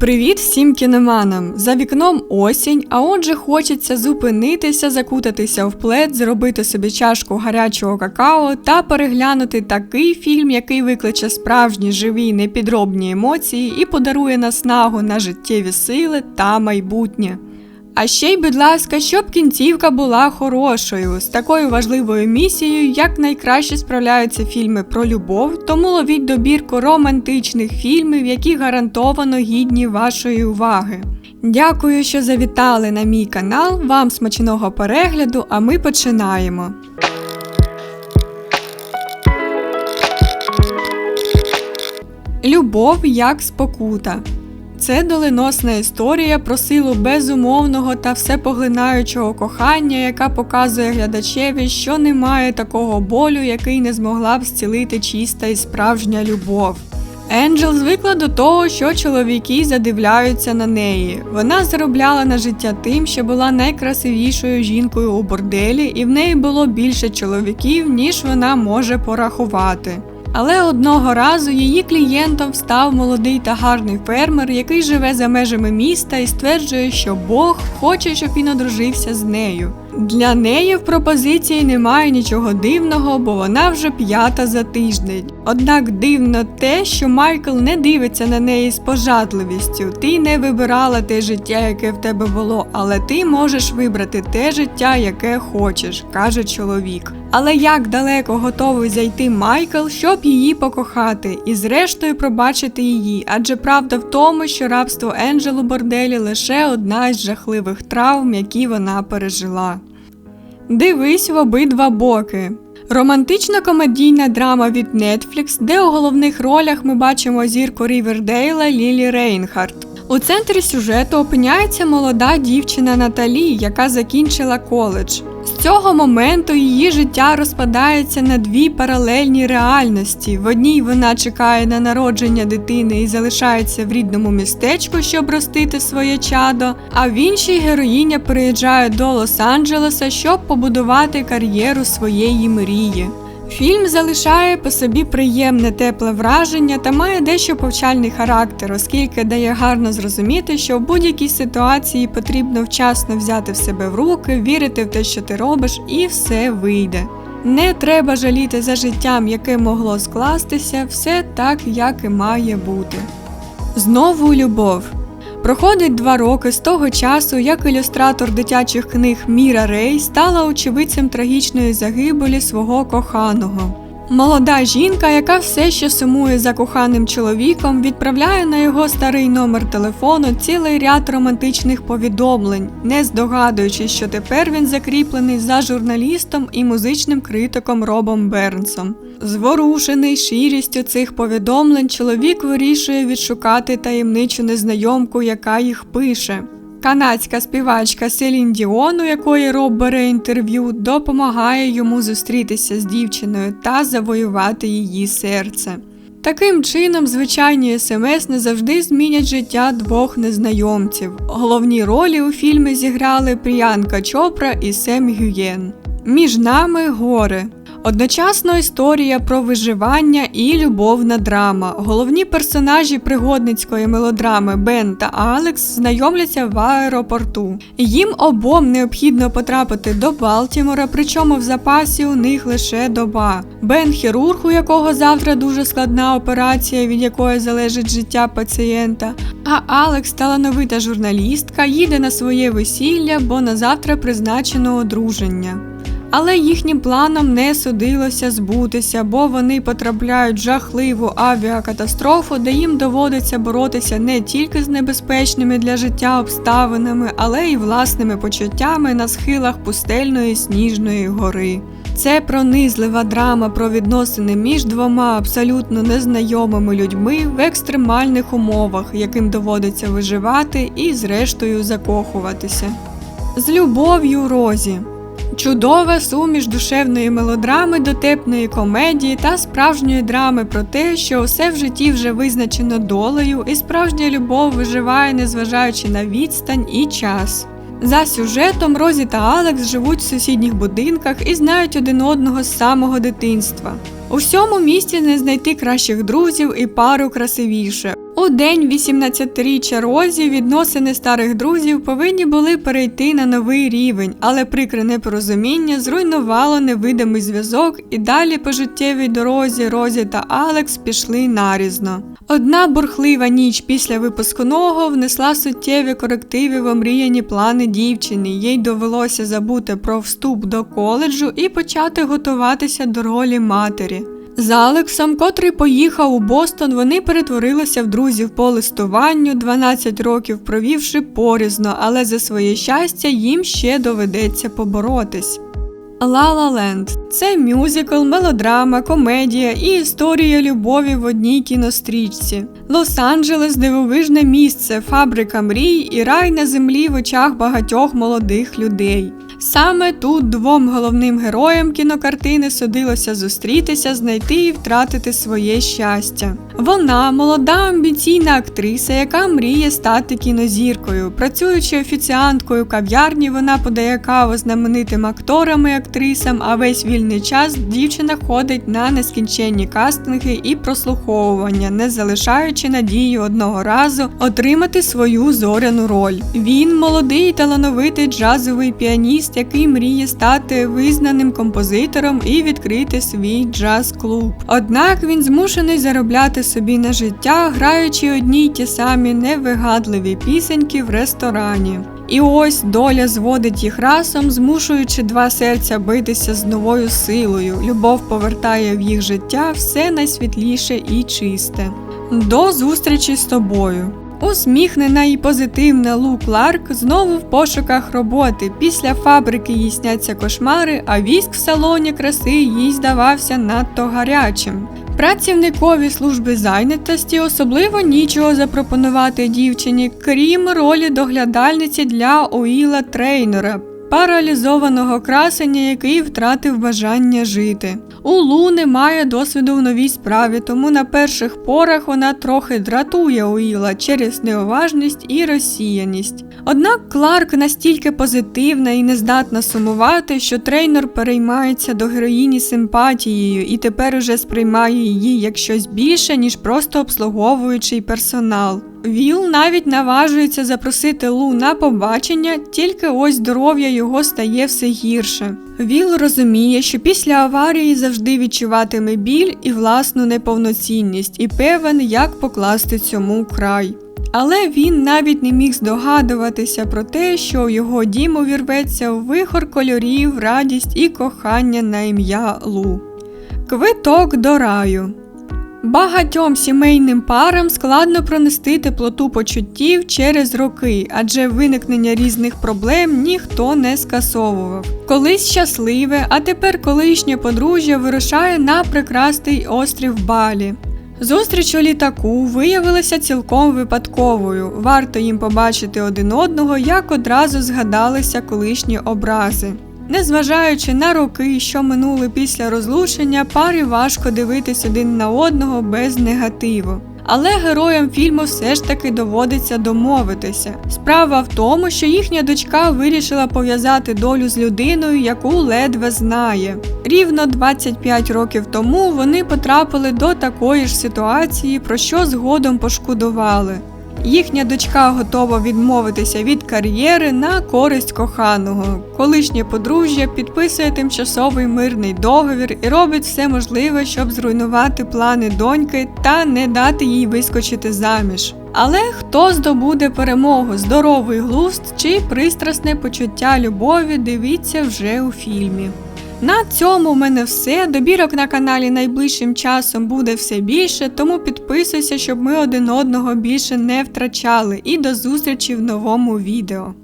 Привіт всім кіноманам! За вікном осінь, а отже, хочеться зупинитися, закутатися в плед, зробити собі чашку гарячого какао та переглянути такий фільм, який викличе справжні живі непідробні емоції і подарує наснагу на життєві сили та майбутнє. А ще й, будь ласка, щоб кінцівка була хорошою. З такою важливою місією, як найкраще справляються фільми про любов, тому ловіть добірку романтичних фільмів, які гарантовано гідні вашої уваги. Дякую, що завітали на мій канал. Вам смачного перегляду, а ми починаємо. Любов як спокута. Це доленосна історія про силу безумовного та всепоглинаючого кохання, яка показує глядачеві, що немає такого болю, який не змогла б зцілити чиста і справжня любов. Енджел звикла до того, що чоловіки задивляються на неї. Вона заробляла на життя тим, що була найкрасивішою жінкою у борделі, і в неї було більше чоловіків, ніж вона може порахувати. Але одного разу її клієнтом став молодий та гарний фермер, який живе за межами міста і стверджує, що Бог хоче, щоб він одружився з нею. Для неї в пропозиції немає нічого дивного, бо вона вже п'ята за тиждень. Однак дивно те, що Майкл не дивиться на неї з пожадливістю. Ти не вибирала те життя, яке в тебе було, але ти можеш вибрати те життя, яке хочеш, каже чоловік. Але як далеко готовий зайти Майкл, щоб її покохати, і зрештою пробачити її, адже правда в тому, що рабство Енджел у борделі лише одна з жахливих травм, які вона пережила. Дивись в обидва боки. Романтична комедійна драма від Netflix, де у головних ролях ми бачимо зірку Рівердейла Лілі Рейнхард. У центрі сюжету опиняється молода дівчина Наталі, яка закінчила коледж. З цього моменту її життя розпадається на дві паралельні реальності. В одній вона чекає на народження дитини і залишається в рідному містечку, щоб ростити своє чадо, а в іншій героїня переїжджає до Лос-Анджелеса, щоб побудувати кар'єру своєї мрії. Фільм залишає по собі приємне тепле враження та має дещо повчальний характер, оскільки дає гарно зрозуміти, що в будь-якій ситуації потрібно вчасно взяти в себе в руки, вірити в те, що ти робиш, і все вийде. Не треба жаліти за життям, яке могло скластися, все так, як і має бути. Знову любов. Проходить два роки з того часу, як ілюстратор дитячих книг Міра Рей стала очевидцем трагічної загибелі свого коханого. Молода жінка, яка все ще сумує за коханим чоловіком, відправляє на його старий номер телефону цілий ряд романтичних повідомлень, не здогадуючись, що тепер він закріплений за журналістом і музичним критиком Робом Бернсом. Зворушений ширістю цих повідомлень, чоловік вирішує відшукати таємничу незнайомку, яка їх пише. Канадська співачка Селін Діон, у якої Роб бере інтерв'ю, допомагає йому зустрітися з дівчиною та завоювати її серце. Таким чином, звичайні смс не завжди змінять життя двох незнайомців. Головні ролі у фільмі зіграли Пріянка Чопра і Сем Гюєн. Між нами гори. Одночасно історія про виживання і любовна драма. Головні персонажі пригодницької мелодрами Бен та Алекс знайомляться в аеропорту. Їм обом необхідно потрапити до Балтімора, причому в запасі у них лише доба. Бен хірург, у якого завтра дуже складна операція, від якої залежить життя пацієнта. А Алекс, талановита журналістка, їде на своє весілля, бо на завтра призначено одруження. Але їхнім планам не судилося збутися, бо вони потрапляють в жахливу авіакатастрофу, де їм доводиться боротися не тільки з небезпечними для життя обставинами, але й власними почуттями на схилах пустельної сніжної гори. Це пронизлива драма про відносини між двома абсолютно незнайомими людьми в екстремальних умовах, яким доводиться виживати і, зрештою, закохуватися. З любов'ю Розі. Чудова суміш душевної мелодрами, дотепної комедії та справжньої драми про те, що усе в житті вже визначено долею, і справжня любов виживає, незважаючи на відстань і час. За сюжетом Розі та Алекс живуть в сусідніх будинках і знають один одного з самого дитинства. У всьому місті не знайти кращих друзів і пару красивіше. У день 18-річчя Розі відносини старих друзів повинні були перейти на новий рівень, але прикре непорозуміння зруйнувало невидимий зв'язок, і далі по життєвій дорозі Розі та Алекс пішли нарізно. Одна бурхлива ніч після випускного внесла суттєві корективи в омріяні плани дівчини. Їй довелося забути про вступ до коледжу і почати готуватися до ролі матері. З Алексом, котрий поїхав у Бостон, вони перетворилися в друзів по листуванню, 12 років провівши порізно, але за своє щастя їм ще доведеться поборотись. La La Land – це мюзикл, мелодрама, комедія і історія любові в одній кінострічці. Лос-Анджелес дивовижне місце, фабрика мрій і рай на землі в очах багатьох молодих людей. Саме тут двом головним героям кінокартини судилося зустрітися, знайти і втратити своє щастя. Вона молода амбіційна актриса, яка мріє стати кінозіркою. Працюючи офіціанткою кав'ярні, вона подає каву знаменитим акторам і актрисам, а весь вільний час дівчина ходить на нескінченні кастинги і прослуховування, не залишаючи надії одного разу отримати свою зоряну роль. Він молодий талановитий джазовий піаніст, який мріє стати визнаним композитором і відкрити свій джаз-клуб. Однак він змушений заробляти собі на життя, граючи одні й ті самі невигадливі пісеньки в ресторані. І ось доля зводить їх разом, змушуючи два серця битися з новою силою. Любов повертає в їх життя все найсвітліше і чисте. До зустрічі з тобою. Усміхнена і позитивна Лу Кларк знову в пошуках роботи. Після фабрики їй сняться кошмари, а віск в салоні краси їй здавався надто гарячим. Працівникові служби зайнятості особливо нічого запропонувати дівчині, крім ролі доглядальниці для Оїла Трейнера, паралізованого красення, який втратив бажання жити. У Лу немає досвіду в новій справі, тому на перших порах вона трохи дратує Уіла через неуважність і розсіяність. Однак Кларк настільки позитивна і не здатна сумувати, що трейнер переймається до героїні симпатією і тепер уже сприймає її як щось більше, ніж просто обслуговуючий персонал. Віл навіть наважується запросити Лу на побачення, тільки ось здоров'я його стає все гірше. Віл розуміє, що після аварії завжди відчуватиме біль і власну неповноцінність, і певен, як покласти цьому край. Але він навіть не міг здогадуватися про те, що в його дім увірветься вихор кольорів, радість і кохання на ім'я Лу. Квиток до раю. Багатьом сімейним парам складно пронести теплоту почуттів через роки, адже виникнення різних проблем ніхто не скасовував. Колись щасливе, а тепер колишнє подружжя вирушає на прекрасний острів Балі. Зустріч у літаку виявилася цілком випадковою. Варто їм побачити один одного, як одразу згадалися колишні образи. Незважаючи на роки, що минули після розлучення, парі важко дивитись один на одного без негативу. Але героям фільму все ж таки доводиться домовитися. Справа в тому, що їхня дочка вирішила пов'язати долю з людиною, яку ледве знає. Рівно 25 років тому вони потрапили до такої ж ситуації, про що згодом пошкодували. Їхня дочка готова відмовитися від кар'єри на користь коханого. Колишнє подружжя підписує тимчасовий мирний договір і робить все можливе, щоб зруйнувати плани доньки та не дати їй вискочити заміж. Але хто здобуде перемогу, здоровий глузд чи пристрасне почуття любові, дивіться вже у фільмі. На цьому в мене все. Добірок на каналі найближчим часом буде все більше, тому підписуйся, щоб ми один одного більше не втрачали. І до зустрічі в новому відео.